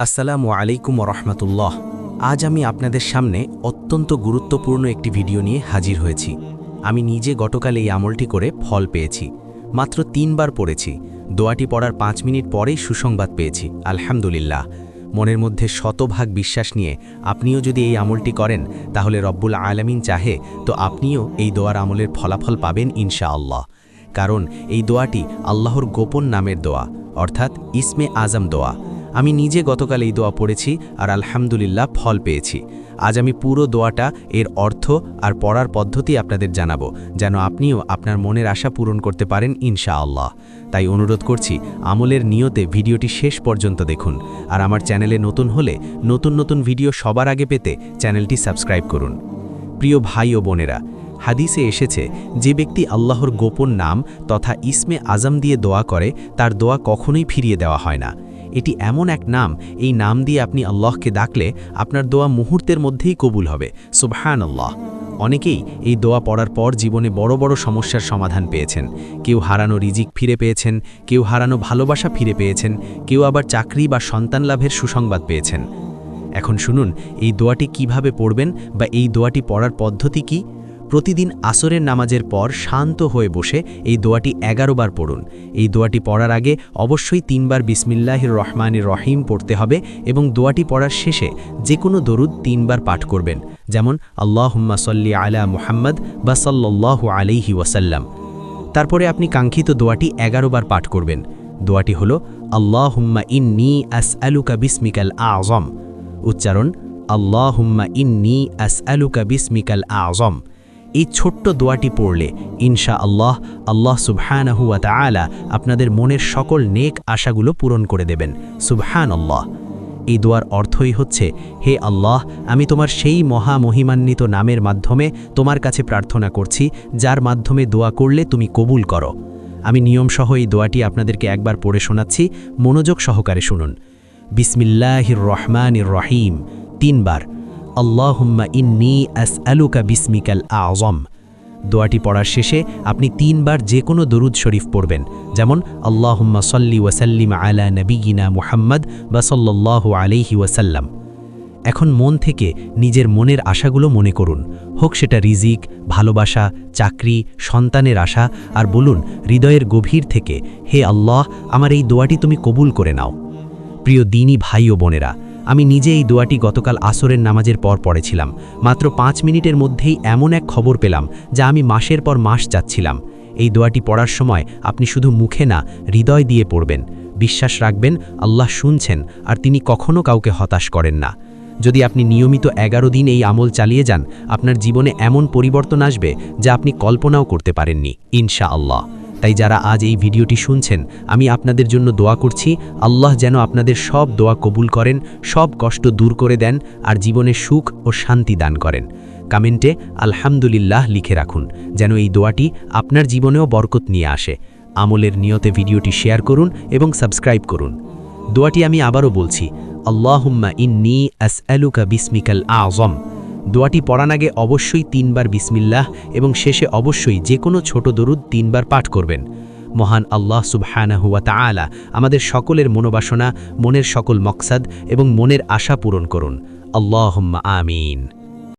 আসসালামু আলাইকুম রহমতুল্লাহ আজ আমি আপনাদের সামনে অত্যন্ত গুরুত্বপূর্ণ একটি ভিডিও নিয়ে হাজির হয়েছি। আমি নিজে গতকাল এই আমলটি করে ফল পেয়েছি। মাত্র তিনবার পড়েছি। দোয়াটি পড়ার পাঁচ মিনিট পরেই সুসংবাদ পেয়েছি। আলহামদুলিল্লাহ। মনের মধ্যে শতভাগ বিশ্বাস নিয়ে আপনিও যদি এই আমলটি করেন, তাহলে রব্বুল আলামিন চাহে তো আপনিও এই দোয়ার আমলের ফলাফল পাবেন ইনশাআল্লাহ। কারণ এই দোয়াটি আল্লাহর গোপন নামের দোয়া, অর্থাৎ ইসমে আজম দোয়া। আমি নিজে গতকাল এই দোয়া পড়েছি আর আলহামদুলিল্লাহ ফল পেয়েছি। আজ আমি পুরো দোয়াটা, এর অর্থ আর পড়ার পদ্ধতি আপনাদের জানাব, যেন আপনিও আপনার মনের আশা পূরণ করতে পারেন ইনশাআল্লাহ। তাই অনুরোধ করছি, আমলের নিয়তে ভিডিওটি শেষ পর্যন্ত দেখুন। আর আমার চ্যানেলে নতুন হলে নতুন নতুন ভিডিও সবার আগে পেতে চ্যানেলটি সাবস্ক্রাইব করুন। প্রিয় ভাই ও বোনেরা, হাদিসে এসেছে, যে ব্যক্তি আল্লাহর গোপন নাম তথা ইসমে আজম দিয়ে দোয়া করে, তার দোয়া কখনোই ফিরিয়ে দেওয়া হয় না। এটি এমন এক নাম, এই নাম দিয়ে আপনি আল্লাহকে ডাকলে আপনার দোয়া মুহূর্তের মধ্যেই কবুল হবে। সুবহান আল্লাহ অনেকেই এই দোয়া পড়ার পর জীবনে বড় বড় সমস্যার সমাধান পেয়েছেন। কেউ হারানো রিজিক ফিরে পেয়েছেন, কেউ হারানো ভালোবাসা ফিরে পেয়েছেন, কেউ আবার চাকরি বা সন্তান লাভের সুসংবাদ পেয়েছেন। এখন শুনুন, এই দোয়াটি কীভাবে পড়বেন বা এই দোয়াটি পড়ার পদ্ধতি কি? প্রতিদিন আসরের নামাজের পর শান্ত হয়ে বসে এই দোয়াটি এগারো বার পড়ুন। এই দোয়াটি পড়ার আগে অবশ্যই তিনবার বিসমিল্লাহির রহমানির রহিম পড়তে হবে এবং দোয়াটি পড়ার শেষে যে কোনো দরুদ তিনবার পাঠ করবেন, যেমন আল্লাহুম্মা সল্লি আলা মুহাম্মদ বা সাল্লাহ আলাইহি ওয়াসাল্লাম। তারপরে আপনি কাঙ্ক্ষিত দোয়াটি এগারো বার পাঠ করবেন। দোয়াটি হল, আল্লাহুম্মা ইন্নি আস আলুকা বিসমিকাল আজম। উচ্চারণ আল্লাহ আল্লাহুম্মা ইন্নি আস আলুকা বিসমিকাল আজম। এই ছোট্ট দোয়াটি পড়লে ইনশা আল্লাহ আল্লাহ সুবহানাহুয়া তালা আপনাদের মনের সকল নেক আশাগুলো পূরণ করে দেবেন। সুবহান আল্লাহ এই দোয়ার অর্থই হচ্ছে, হে আল্লাহ, আমি তোমার সেই মহা মহিমান্বিত নামের মাধ্যমে তোমার কাছে প্রার্থনা করছি, যার মাধ্যমে দোয়া করলে তুমি কবুল করো। আমি নিয়মসহ এই দোয়াটি আপনাদেরকে একবার পড়ে শোনাচ্ছি, মনোযোগ সহকারে শুনুন। বিসমিল্লাহির রহমানির রহিম। তিনবার আল্লাহুম্মা ইন্নি আস আলুকা বিসমিকাল আজম দোয়াটি পড়ার শেষে আপনি তিনবার যে কোনো দরুদ শরীফ পড়বেন, যেমন, আল্লাহুম্মা সল্লি ওয়াসাল্লিম আলা নবীনা মুহাম্মদ বা সল্লাহ আলিহি ওয়াসাল্লাম এখন মন থেকে নিজের মনের আশাগুলো মনে করুন। হোক সেটা রিজিক, ভালোবাসা, চাকরি, সন্তানের আশা, আর বলুন, হৃদয়ের গভীর থেকে, হে আল্লাহ, আমার এই দোয়াটি তুমি কবুল করে নাও। প্রিয় দিনী ভাই ও বোনেরা আমি নিজে এই দোয়াটি গতকাল আসরের নামাজের পর পড়েছিলাম। মাত্র পাঁচ মিনিটের মধ্যেই এমন এক খবর পেলাম, যা আমি মাসের পর মাস যাচ্ছিলাম এই দোয়াটি পড়ার সময় আপনি শুধু মুখে না, হৃদয় দিয়ে পড়বেন। বিশ্বাস রাখবেন, আল্লাহ শুনছেন, আর তিনি কখনও কাউকে হতাশ করেন না। যদি আপনি নিয়মিত এগারো দিন এই আমল চালিয়ে যান, আপনার জীবনে এমন পরিবর্তন আসবে, যা আপনি কল্পনাও করতে পারেননি। ইনশা আল্লাহ তাই যারা আজ এই ভিডিওটি শুনছেন, আমি আপনাদের জন্য দোয়া করছি, আল্লাহ যেন আপনাদের সব দোয়া কবুল করেন, সব কষ্ট দূর করে দেন আর জীবনে সুখ ও শান্তি দান করেন। কমেন্টে আলহামদুলিল্লাহ লিখে রাখুন, যেন এই দোয়াটি আপনার জীবনেও বরকত নিয়ে আসে। আমলের নিয়তে ভিডিওটি শেয়ার করুন এবং সাবস্ক্রাইব করুন। দোয়াটি আমি আবারও বলছি, আল্লাহুম্মা ইন্নি আস বিসমিকাল আজম দোয়াটি পড়ান আগে অবশ্যই তিনবার বিসমিল্লাহ এবং শেষে অবশ্যই যে কোনো ছোট দরুদ তিনবার পাঠ করবেন। মহান আল্লাহ সুবহানাহুয়া তালা আমাদের সকলের মনোবাসনা, মনের সকল মকসাদ এবং মনের আশা পূরণ করুন। আল্লাহম্মা আমিন।